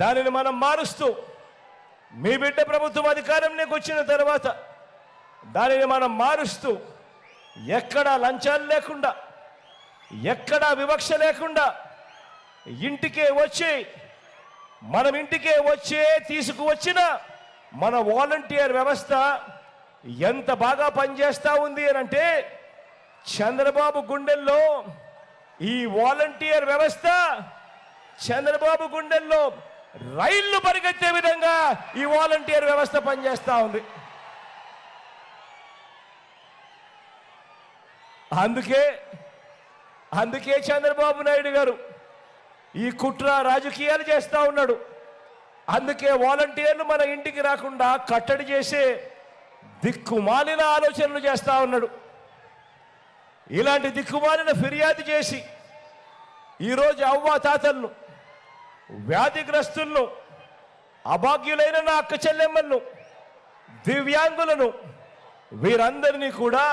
దానిని మనం మారుస్తూ మీ బిడ్డ ప్రభుత్వం అధికారంలోకి వచ్చిన తర్వాత దానిని మనం మారుస్తూ ఎక్కడా లంచాలు లేకుండా ఎక్కడా వివక్ష లేకుండా ఇంటికే వచ్చి మనం ఇంటికే వచ్చే తీసుకువచ్చిన మన వాలంటీర్ వ్యవస్థ ఎంత బాగా పనిచేస్తూ ఉంది అని అంటే చంద్రబాబు గుండెల్లో ఈ వాలంటీర్ వ్యవస్థ చంద్రబాబు గుండెల్లో రైళ్ళు పరిగెత్తే విధంగా ఈ వాలంటీర్ వ్యవస్థ పనిచేస్తూ ఉంది. అందుకే అందుకే చంద్రబాబు నాయుడు గారు ఈ కుట్ర రాజకీయాలు చేస్తూ ఉన్నాడు. అందుకే వాలంటీర్లు మన ఇంటికి రాకుండా కట్టడి చేసే దిక్కుమాలిన ఆలోచనలు చేస్తూ ఉన్నాడు. ఇలాంటి దిక్కుమాలిన ఫిర్యాదు చేసి ఈరోజు అవ్వ తాతలను వ్యాధిగ్రస్తులను అభాగ్యులైన నా అక్క చెల్లెమ్మలను దివ్యాంగులను వీరందరినీ కూడా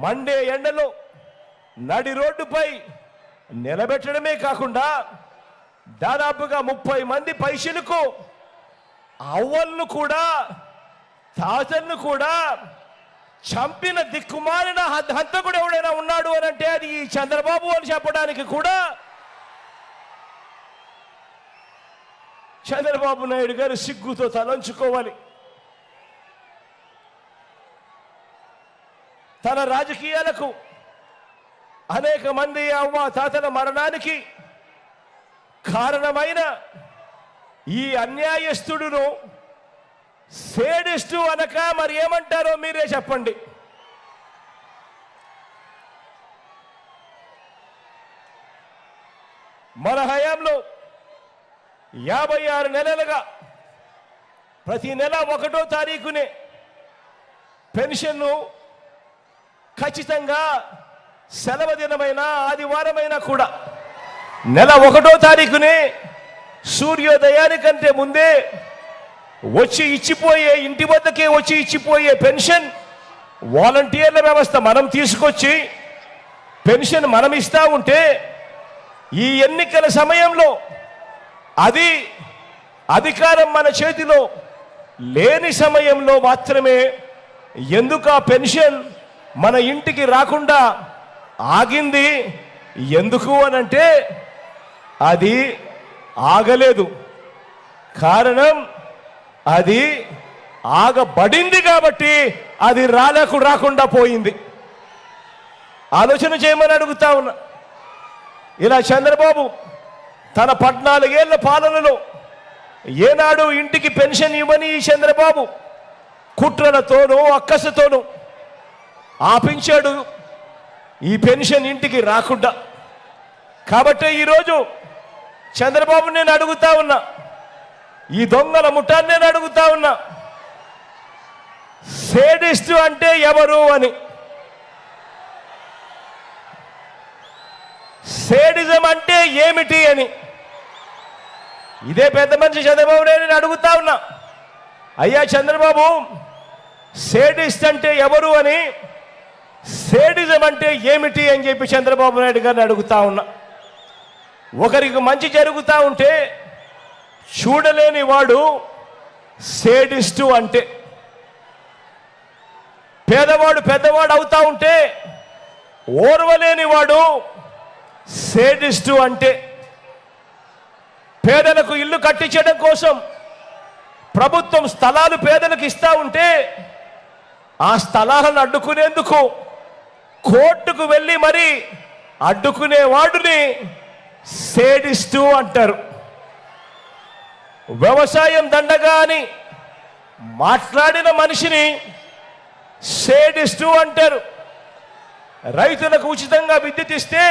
మండే ఎండలో నడి రోడ్డుపై నిలబెట్టడమే కాకుండా దాదాపుగా ముప్పై మంది పైసలకు అవ్వలను కూడా తాతలను కూడా చంపిన దిక్కుమాలిన హంతకుడు ఎవడైనా ఉన్నాడు అని అంటే అది ఈ చంద్రబాబు అని చెప్పడానికి కూడా చంద్రబాబు నాయుడు గారు సిగ్గుతో తలంచుకోవాలి. తన రాజకీయాలకు అనేక మంది అవ్వ తాతల మరణానికి కారణమైన ఈ అన్యాయస్తుడును సేడిస్టు అనక మరి ఏమంటారో మీరే చెప్పండి. మన హయాంలో యాభై ఆరు నెలలుగా ప్రతి నెల ఒకటో తారీఖునే పెన్షన్ను ఖచ్చితంగా సెలవు దినమైన ఆదివారమైనా కూడా నెల ఒకటో తారీఖునే సూర్యోదయానికంటే ముందే వచ్చి ఇచ్చిపోయే ఇంటి వద్దకే వచ్చి ఇచ్చిపోయే పెన్షన్ వాలంటీర్ల వ్యవస్థ మనం తీసుకొచ్చి పెన్షన్ మనం ఇస్తా ఉంటే ఈ ఎన్నికల సమయంలో అది అధికారం మన చేతిలో లేని సమయంలో మాత్రమే ఎందుకు ఆ పెన్షన్ మన ఇంటికి రాకుండా ఆగింది? ఎందుకు అనంటే అది ఆగలేదు. కారణం అది ఆగబడింది కాబట్టి అది రాలకు రాకుండా పోయింది. ఆలోచన చేయమని అడుగుతా ఉన్నా. ఇలా చంద్రబాబు తన పద్నాలుగేళ్ళ పాలనలో ఏనాడు ఇంటికి పెన్షన్ ఇవ్వని ఈ చంద్రబాబు కుట్రలతోనూ అక్కసతోనూ ఆపించాడు ఈ పెన్షన్ ఇంటికి రాకుండా. కాబట్టి ఈరోజు చంద్రబాబు నేను అడుగుతా ఉన్నా ఈ దొంగల ముఠాన్ని నేను అడుగుతా ఉన్నా సేడిస్టు అంటే ఎవరు అని. సేడిజం అంటే ఏమిటి అని. ఇదే పెద్ద మనిషి చంద్రబాబు నేను అడుగుతా ఉన్నా. అయ్యా చంద్రబాబు సేడిస్ట్ అంటే ఎవరు అని సేడిజం అంటే ఏమిటి అని చెప్పి చంద్రబాబు నాయుడు గారిని అడుగుతా ఉన్నా. ఒకరికి మంచి జరుగుతూ ఉంటే చూడలేని వాడు సేడిస్టు అంటే. పేదవాడు పెద్దవాడు అవుతా ఉంటే ఓర్వలేని వాడు సేడిస్టు అంటే పేదలకు ఇల్లు కట్టించడం కోసం ప్రభుత్వం స్థలాలు పేదలకు ఇస్తా ఉంటే ఆ స్థలాలను అడ్డుకునేందుకు కోర్టుకు వెళ్ళి మరి అడ్డుకునేవాడుని సేడిస్టు అంటారు. వ్యవసాయం దండగా అని మాట్లాడిన మనిషిని సేడిస్టు అంటారు. రైతులకు ఉచితంగా విద్యుత్ ఇస్తే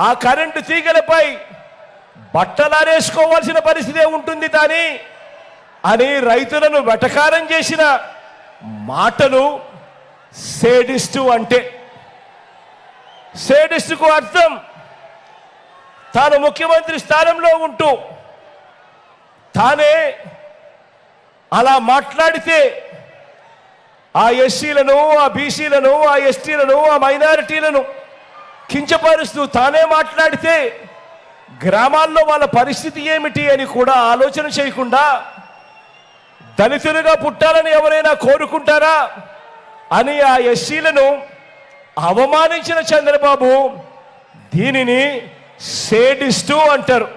ఆ కరెంటు తీగలపై బట్టలారేసుకోవాల్సిన పరిస్థితే ఉంటుంది కానీ అని రైతులను వెటకారం చేసిన మాటలు సేడిస్టు అంటే. సేడిస్టుకు అర్థం తాను ముఖ్యమంత్రి స్థానంలో ఉంటూ తానే అలా మాట్లాడితే ఆ ఎస్సీలను ఆ బీసీలను ఆ ఎస్టీలను ఆ మైనారిటీలను కించపరుస్తూ తానే మాట్లాడితే గ్రామాల్లో వాళ్ళ పరిస్థితి ఏమిటి అని కూడా ఆలోచన చేయకుండా దళితులుగా పుట్టాలని ఎవరైనా కోరుకుంటారా అని ఆ ఎస్సీలను అవమానించిన చంద్రబాబు దీనిని సేడిస్తూ అంటారు.